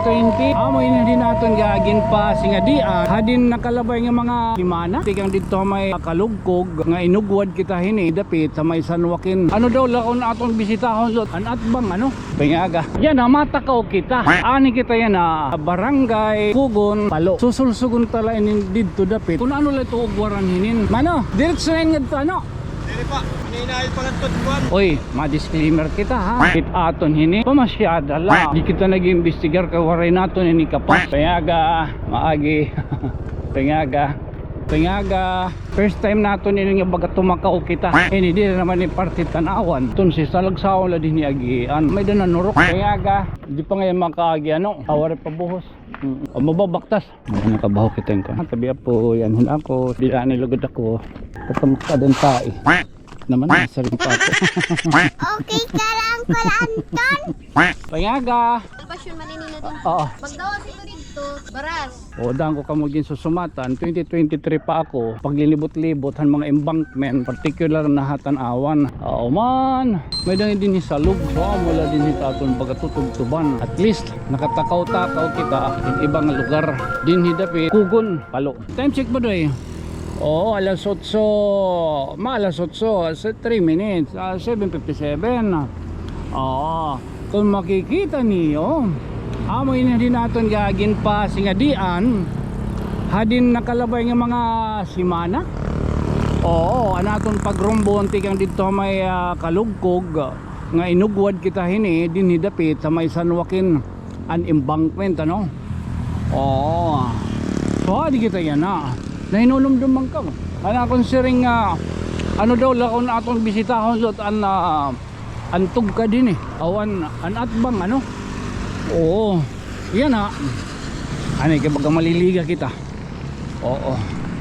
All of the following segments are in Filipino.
2020 amoy na din naton gagin pa singa dian hadin nakalabay nga mga himana tikang dito may kalugkog nga inugwad kita hini dapit sa may San Joaquin. Ano daw lakon atong bisitahon lot an atbang ano? Pingaga. Yan na matakaw kita. Ani kita yan na barangay Kugon Palo. Susulsugon tala inin dito dapit. Kung ano lang ito ugwaran hinin. Mano diretso na yun ano? Dili pa, hinihinail pa ng. Oy, ma-disclaimer kita ha. Kit aton hini, pamasyada la. Di kita nag-imbestigar kay waray naton ini kapas. Pengaga, maagi. Pengaga. Pengaga. First time naton ini nga baga tumakaw kita. Ini di naman ni party tanawan. Tun si salagsaw la din ni agian. May dana nurok. Pengaga. Di pa ngayon makaagi ano. Awari pa buhos. Mm. O mababaktas. Ano nakabaho kita yung kan. Tabi po yan ako. Di ani lugod ako. Katamot ka din tayo. Naman nasa rin pa ako. Okay ka lang pala, Anton. Pangaga. Pasyon maninina din. Oo. Pagdawas ito dito, baras. O daan ko kamo din susumatan 2023 pa ako paglilibot-libot han mga embankment particular na hatan awan oo man may dang din ni salug so wala din ni taton pagkatutugtuban at least nakatakaw-takaw kita in ibang lugar din hidapi kugon palo time check ba doy Oo, alas 8, ma alas 8, sa 3 minutes, ah, 7.57. Oo, kung makikita niyo, amoy na din naton gagin pa singadian, hadin nakalabay nga mga simana. Oo, anaton pagrumbo tikang dito may ah, kalugkog nga inugwad kita hini din hidapit sa may San Joaquin an embankment ano. Oo. So, di kita yan na. Nahinulumdum man ka. Ana konsiring nga ano daw lakon atong bisitahon lot an uh, antog ka din eh. Awan an atbang ano. Oo. Yan ha. Ano kaya baga maliliga kita. Oo.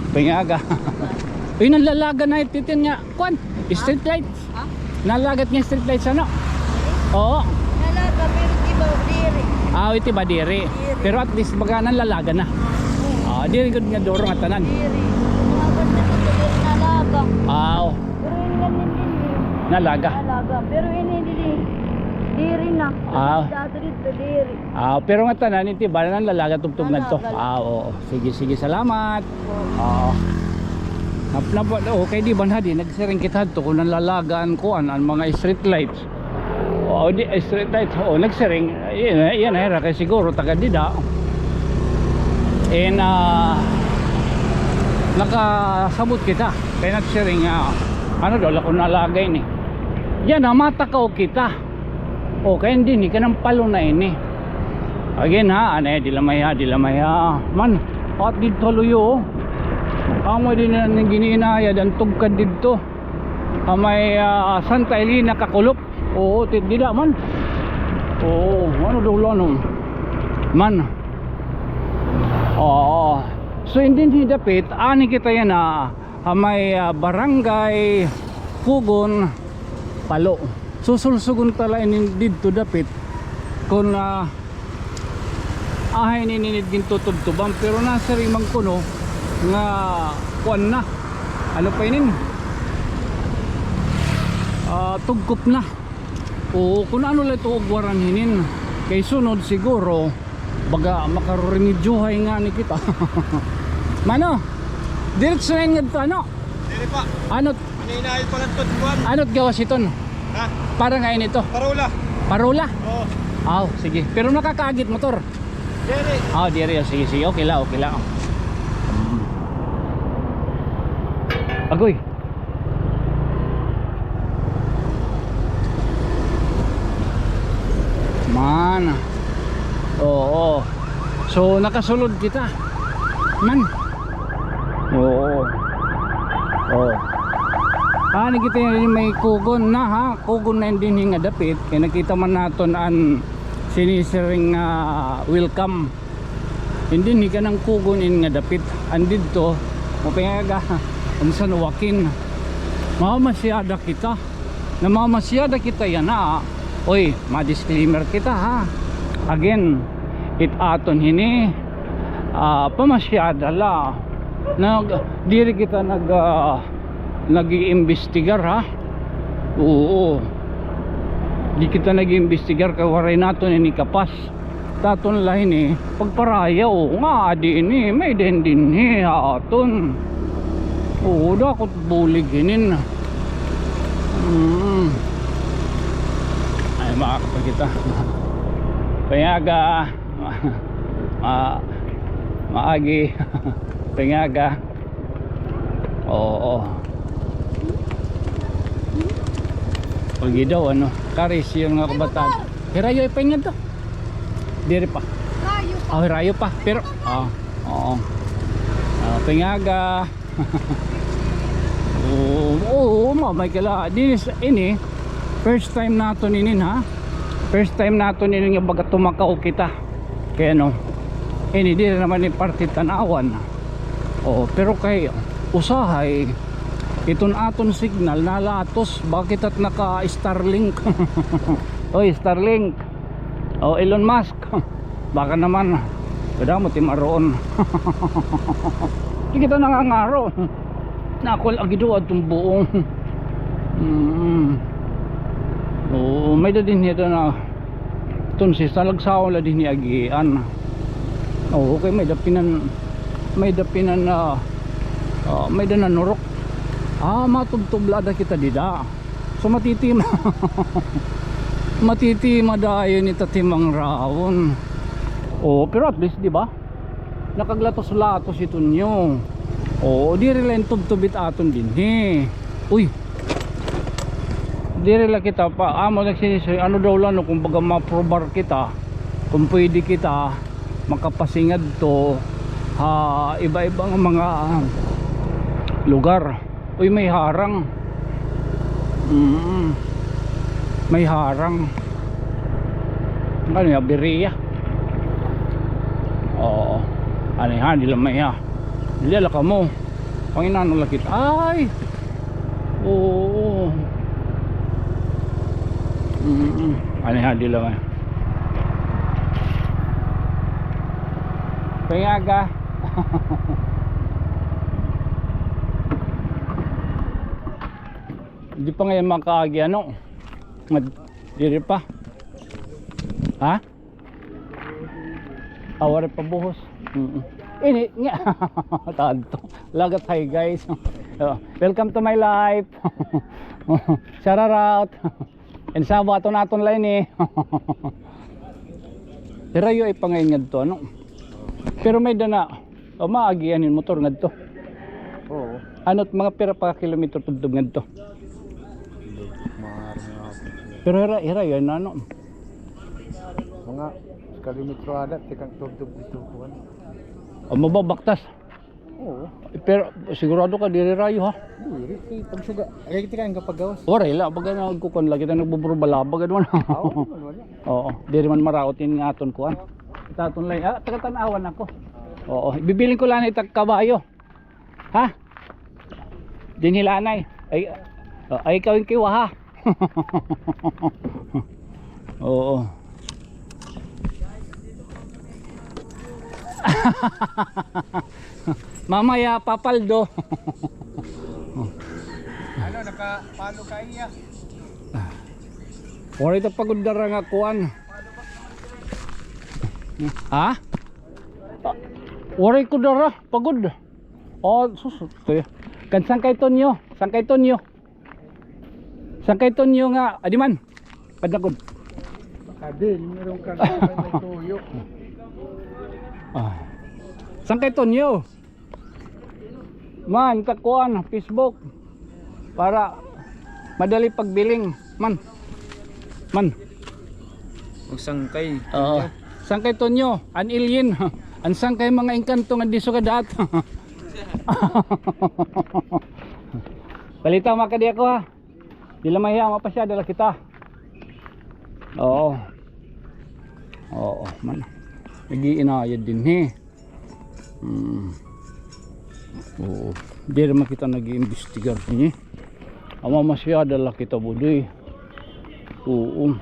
Pingaga. Uy, nalalaga na ititin nga. Kwan, street lights. Ha? Nalagat nga street lights ano? Oo. Nalaga, pero di ba diri? Ah, iti ba diri. Pero at least baga nalalaga na. Ah, diri gud nga doro nga tanan. Na nalaga. Ah, Pero yun nga hindi nalaga. nalaga. Pero yun hindi diri na. Ah. Dato dito diri. Ah, pero nga tanan iti ba nang lalaga tugtog na to. Ah, oo. Sige, sige, salamat. Oo. Napnapa oh, kay di ban hadi nagsiring kita to kung nalalagaan ko an ang mga street lights. Oo, di eh, street lights. Oo, nagsiring. Yan, yan kay siguro taga dida. And ah nakasabot kita. Kaya nagsiring ah, ano daw ako nalagay ni. Yan na matakaw kita. O kaya hindi ni ka ng palo na ini. Again ha, ano dilamaya, dilamaya. Man, at dito luyo. Amo din na ng gininaya dan tugkad dito. May ah, Santa Elena kakulop. Oo, tindida man. Oo, ano daw no? Man. Oo. So hindi dapit, ani kita yan na ah, may ah, barangay Kugon Palo. Susulsugon tala inin dito dapit kung ah, ahay nininid gin tutubtuban pero nasa rimang kuno nga kuan na. Ano pa inin Ah, tugkop na. O kung ano lang ito ugwaran hinin kay sunod siguro baga makaremedyohay nga ni kita mano diretso na yun nga ano Dili pa, ano hinihinail pa ng tutbuan. ano't gawas iton Ha? para ngayon ito Parola. parola Oo. aw sige pero nakakaagit motor Dili. Ah, di rin. Sige, sige. Okay lang, okay lang. Agoy. Man. Oo. So, nakasulod kita. Man. Oo. Oo. Ah, nakita yung may kugon na ha. Kugon na din yung dapit. Kaya nakita man naton an sinisiring nga welcome. Hindi ni ka ng kugon in nga dapit. Andid to. Mapayaga. Ang San Joaquin. Mamamasyada kita. Namamasyada kita yan ha. Oy, ma-disclaimer kita ha. Again, it aton hini. Ah, pamasyada la. Nag, diri kita nag ah, nag-iimbestigar ha. Oo. Di kita nag-iimbestigar kay waray nato ni kapas. daton lain eh pagparaya o nga din eh may din din eh aton oo da ako bulig hinin mm. ay makakapag kita panyaga ma maagi panyaga oo Pagi daw ano, karis yung mga kabataan. Hirayo ay paingad to. Diri pa. Layo. Ah, hirayo pa. Pero, ah, oo. Pingaga. Oo, oo, oo, may kala. This ini first time nato ninin ha. First time nato ninin nga baga tumakaw kita. Kaya no. Ini di naman ni party tanawan. Oo, pero kay usahay iton aton signal nalatos bakit at naka Starlink oy Starlink oh Elon Musk baka naman kada mo timaroon di kita nangangaro na ako lagi doon itong buong mm. oh, may da din nito na itong si salagsaw la din ni agian oh, okay may dapinan may dapinan na ah, may da nanurok Ah, matubtublada kita dida. So matitima. matitima dayo ni tatimang rawon. Oh, pero at least di ba? Nakaglatos-latos ito nyo. Oh, di rin tubtubit aton din eh. Uy. Di rin kita pa. Amo nagsinisay. Ano daw lang no, kung baga maprobar kita. Kung pwede kita makapasingad to ha, iba-ibang mga lugar. Uy, may harang. Mm. May harang. Ano yung biriya? Oo. Ano yan, di lang may ha. Dila ka mo. Panginano lakit. Ay! Oo. Mm. Ano di lang may. Pangaga. Hindi pa ngayon makaagi ano. Mad diri pa. Ha? Awar pa buhos. -mm. Ini nga. Tanto. Lagat hi guys. Oh, Welcome to my life. Shout out. And sa bato naton lain eh. Pero yung ipangayngad to ano. Pero may dana. O maagianin motor ngadto. Oo. Ano't mga pira pa kilometro tubdub ngadto. Pero hira, hira yun ano. Mga kalimitro adat, tikang tubtub dito po. O mababaktas. Oo. Pero sigurado ka diri rayo ha. Diri, kay pagsuga. Ay, kita ka kapag gawas. Ora ila pag nagkukon lagi ta nagbuburbalabag adwan. Oo, wala. Oo, diri man marautin nga aton kuan. Itaton lay. Ah, taga tanawan ako. Oo, bibilin ko lang itag kabayo. Ha? Dinilanay. Ay oh, ay ikaw yung kiwa ha. Oo. Mamaya papaldo. Ano, nakapalo ka iya? Ora ito pagod dara nga kuan. Ha? Ora ko dara pagod. Oh, sus. Kaya. Kan sangkay tonyo, sangkay tonyo. Sangkay tonyo nga, adiman. Kadagod. Kadil, meron kang may tuyo. Ah. Sangkay tonyo. Man, kakuan, Facebook. Para madali pagbiling. Man. Man. Magsangkay. Oo. Sangkay tonyo, an alien. An sangkay mga engkanto nga di sugadat. Balita maka di ako ha. Di lamay ha, mapasya dala kita. Oo. Oo, man. Nag-iinayad din he. Hmm. Oo. Di naman kita nag-iimbestigar niya. Ama masya dala kita budoy. Oo.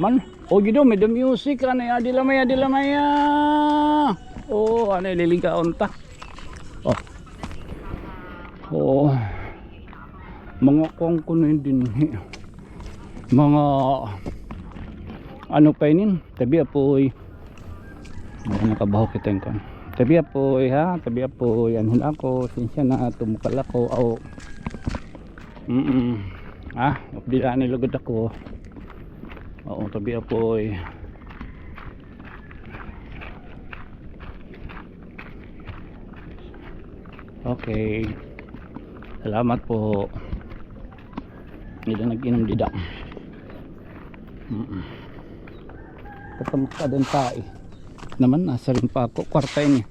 Man, oh gitu may the music ano ya di lamaya di lamaya. Oh, ano liling ka unta. Oh. Oh. Mga kong kuno din. Mga ano pa inin, tabi apoy Mga nakabaho kita yung kan. Tabi po ha, tabi po yan hin ako, sinsya na tumukal ako. Aw. Mm. -mm. Ah, updila ni lugod ako. Oo, tabi po eh. Okay. Salamat po. Hindi na nag-inom dida. Mm -mm. Katamak ka din eh. Naman nasa rin pa ako. Kwarta yun eh.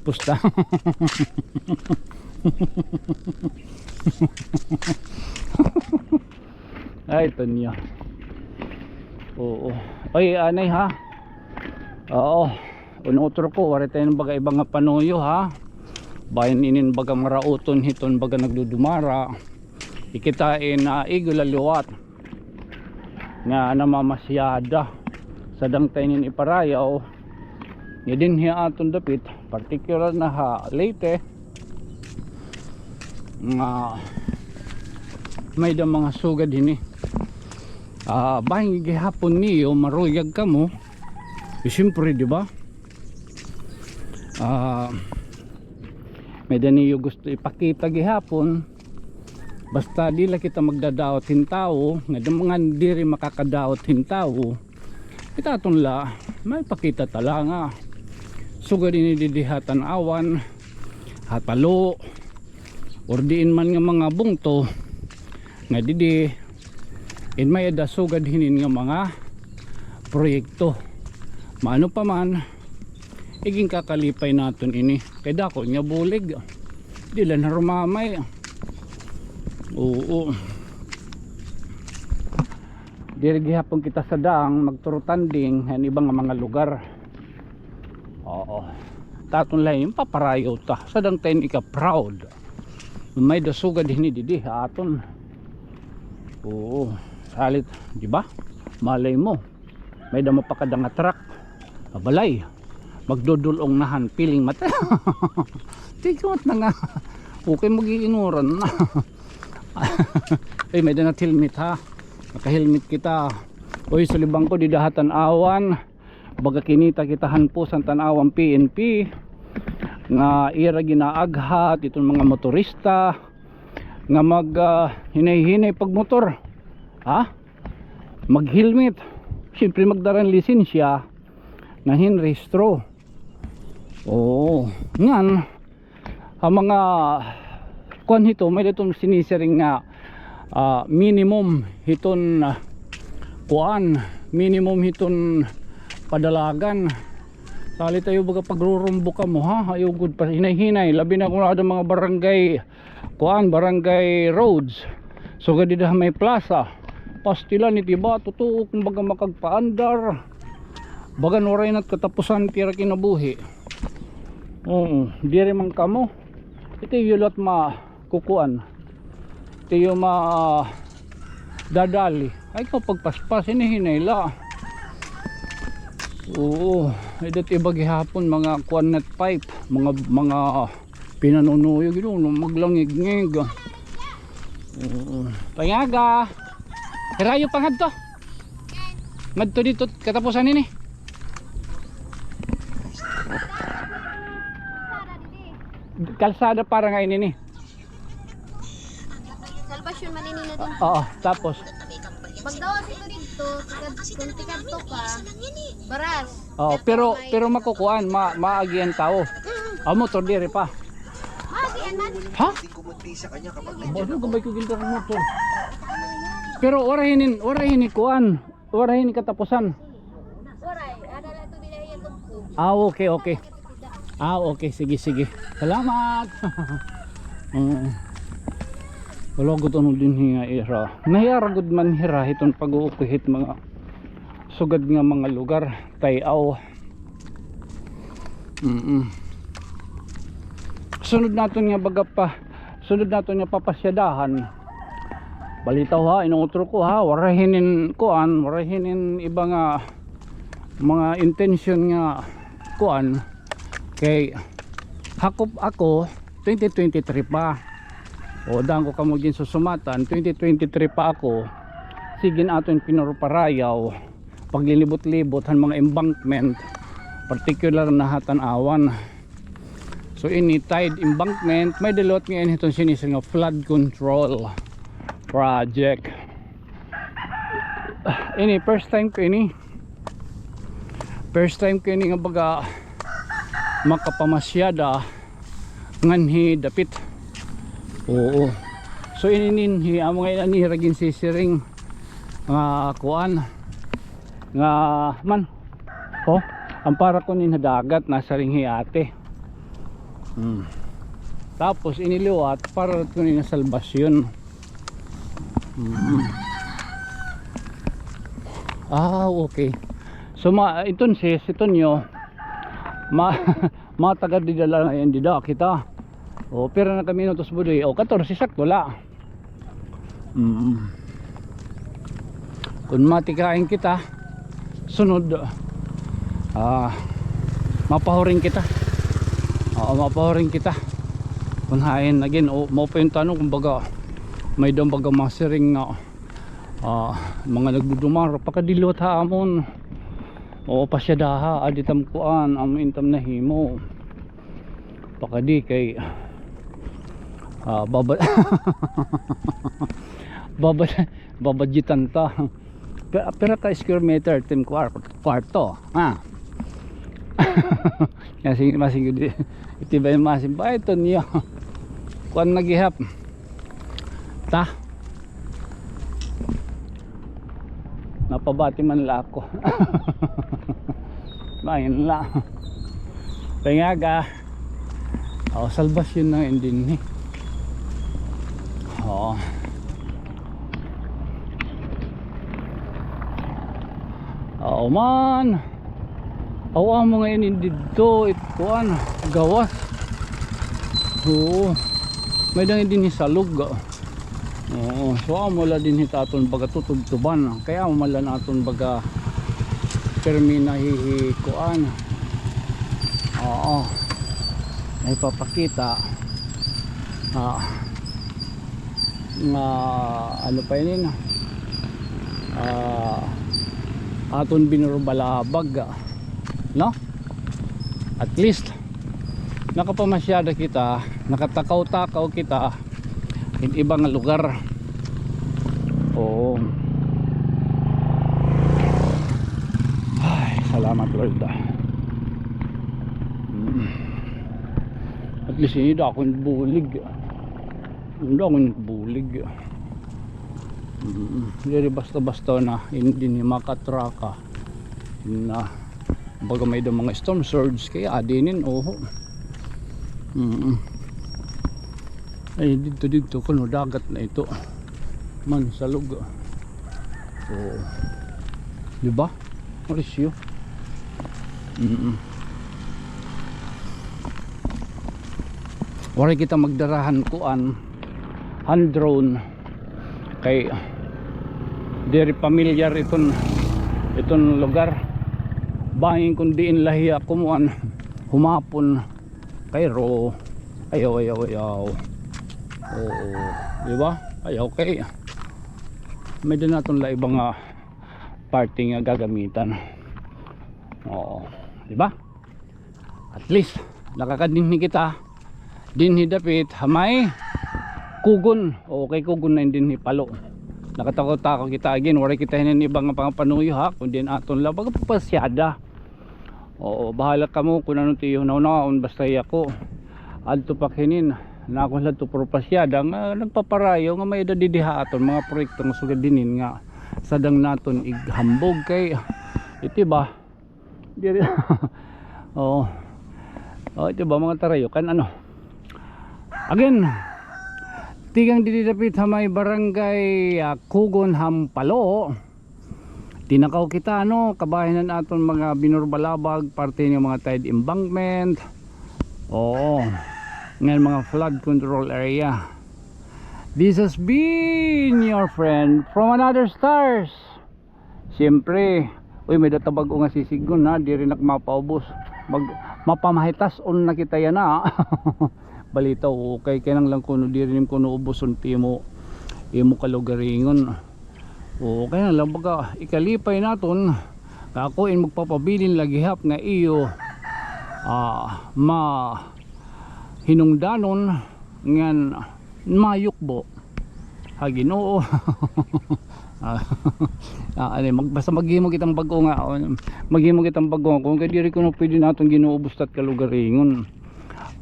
Pusta. Ay, ito niya. Oo. Ay, anay ha. Oo. Unutro ko. Wari tayo ng baga ibang panuyo ha. Bayan inin baga marauton hiton baga nagdudumara. Ikitain na igulaliwat. Nga namamasyada. Sadang tainin iparayaw. Din hiya aton dapit. Particular na ha. Late Nga may da mga sugad ini. Ah, bahin gihapon niyo maruyag ka mo. Eh, Siyempre, di ba? Ah, may da niyo gusto ipakita gihapon. Basta di la kita magdadaot tao, nga mga diri makakadaot tao. Itaton la, may pakita tala nga. Sugad ini didihatan awan, hatalo, or diin man nga mga bungto, nga didi in may sugad hinin nga mga proyekto. Maano pa man iging kakalipay naton ini. Kay dako nya bulig di lang na rumamay oo. Diri gihapon kita sa daang magturutanding han ibang nga mga lugar oo taton lang yung paparayo ta sadang tayo ika proud may dasugad hini didi aton Oo. Salit, di ba? Malay mo. May dama pa kada nga truck. Abalay. Magdudulong nahan piling mata. Tigot na nga. Okay magiinuran na. Ay may danat helmet ha. Naka-helmet kita. Uy, sa libang ko didahatan awan. Baga kinita kitahan po sa tanawan PNP. Nga ira ginaaghat itong mga motorista nga mag uh, hinay-hinay pag motor ha? Mag helmet. Siyempre magdaran lisensya na hinrehistro oo. Ngan ang mga kuan hito may itong sinisiring nga ah, minimum hiton uh, kuan minimum hiton padalagan. Sali tayo baga pagrurumbo ka mo ha? Ayaw good pa. Hinay-hinay labi na kung ada mga barangay kuan barangay roads. So gadi dah may plaza. Pastila ni tiba totoo kung baga makagpaandar. Baga noray nat katapusan tira kinabuhi. Oo di rin man kamo ito yung lot ma kukuan ito yung ma ah, dadali. Ay kapag paspas hinihinay la Oo, ay dati iba gihapon mga kuan net pipe, mga mga pinanunuyo gino maglangig-ngig. Oo. Pangaga. Hirayo pangadto. Ngadto dito katapusan ini. Kalsada para nga ini ni. Salvation manini na din. Oo, tapos Pag daw ito dito, kung tikad to ka, baras. oh, pero pero makukuan ma maagian tao. Ah, motor dire pa. Ah, di man. Ha? Bodo gabay ko gilder ng motor. Pero orahinin, orahinin kuan, orahinin katapusan. Waray, ada ito dinahiyan tugtog. Ah, okay, okay. Ah, okay, sige, sige. Salamat. Oo. Wala gud ano din hinga ira. Nahiyara gud man hira hiton pag-uukuhit mga sugad nga mga lugar tayaw. Mm. -mm. Sunod naton nga baga pa sunod naton nga papasyadahan. Balitaw ha, inutro ko ha, warahinin kuan, warahinin iba nga mga intention nga kuan kay hakop ako 2023 pa o daan ko kamo din susumatan 2023 pa ako sigin aton pinuruparayaw paglilibot-libot han mga embankment particular na hatan-awan. So ini tide embankment may dalot ngayon itong sinisig nga flood control project. Ini first time ko ini. First time ko ini nga baga makapamasyada nganhi dapit. Oo. So inininhi amo ngayon ani ragin sisiring nga kuan nga man oh ang para ko ni dagat nasa ringhi ate hmm. tapos iniliwat para ko ni salbasyon hmm. ah okay so ma iton sis iton nyo ma matagal di dala ngayon di da kita o pero na kami nutos budoy o 14 sakto la mm. kung matikain kita sunod. Ah mapahuring kita. Oo mapahuring kita. Kung hain again o mo pa yung tanong kumbaga may daw baga masiring nga ah, mga nagdudumar pakadilot ha amon. O pasyadaha aditam kuan am intam na himo pakadi kay ah, baba baba babadjitan ta pero, ka square meter tim kwarto ha? Kasi masing iti ba yung masing? Ba ito niyo. Nagihap ta. Napabati man la ako. Main la. Pengaga oh salbas yun na endin ni. Oh Oo man. Awa mo ngayon dito. Ito kuan. Gawas. Oo. May dangin din ni salug. Oo. So amula din hitaton baga tutugtuban. Kaya amala naton baga termina hihi kuan. Oo. Ay papakita. Ah. Nga ano pa yun Ah aton binurbalabag no? At least nakapamasyada kita nakatakaw-takaw kita in ibang lugar. Oo. Ay salamat Lord Mm. at least hindi ako bulig hindi ako bulig Hindi basta-basta na hindi ni makatraka. Na baga may mga storm surge kaya adinin oho. Mm ay dito dito kuno dagat na ito. Man salug oh di ba? Mauricio mm Wala kita magdarahan kuan hand drone. Kay diri familiar iton iton lugar. Bangin kung diin lahiya kumuan humapon. Kay ro. Ayaw ayaw ayaw. Oo. Di ba ayaw kay. May din naton la ibang uh, party nga gagamitan. Oo. Di ba at least nakakadinhi kita. Dinhi dapit hamay kugon. O kay kugon na din ni palo nakatakot-takot kita again. Wala kita hinan ibang pang panuyo ha? Kundi aton la baga pasyada oo bahala ka mo kung anong tiyo. Naunaon basta ako adto pa kinin. Na ako lang to pasyada nga nagpaparayo nga may dadidiha aton mga proyekto nga sugad dinin nga sadang naton ighambog kay iti ba? Diri. Oo. Oh ito ba mga tarayo? Kan ano? Again tigang dididapit hamay barangay uh, Kugon Hampalo. Tinakaw kita no kabahinan aton mga binurbalabag parte ng mga tide embankment. Oo. Ngayon mga flood control area. This has been your friend from another stars. Siyempre uy may databag o nga sisigon ha? Di rin nakmapaubos. Mag mapamahitas on na kita yan ha balita okay kaya nang lang kuno di rin kuno ubuson timo imo kalugaringon. O kaya lang baga ikalipay naton ako in magpapabilin lagi hap nga iyo ah ma hinungdanon ngan mayukbo. Ha Ginoo. Ah, ano, mag, basta maghimo kitang bago nga maghimo kitang bago kung kaya diri ko na pwede natin ginuubos tat kalugaringon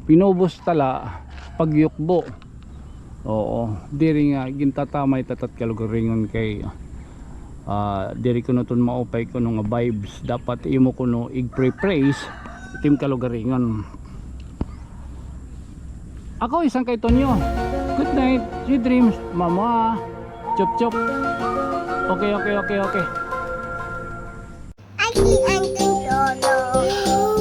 pinubos tala pagyukbo. Oo diri nga gintatamay tatat kalugaringon kay uh, diri kuno ton maupay kuno nga vibes. Dapat imo kuno igpre-praise tim kalugaringon. Ako isang kay Tonyo. Good night. Sweet dreams mama. Chop chop. Okay okay okay okay. Auntie, Auntie Lolo.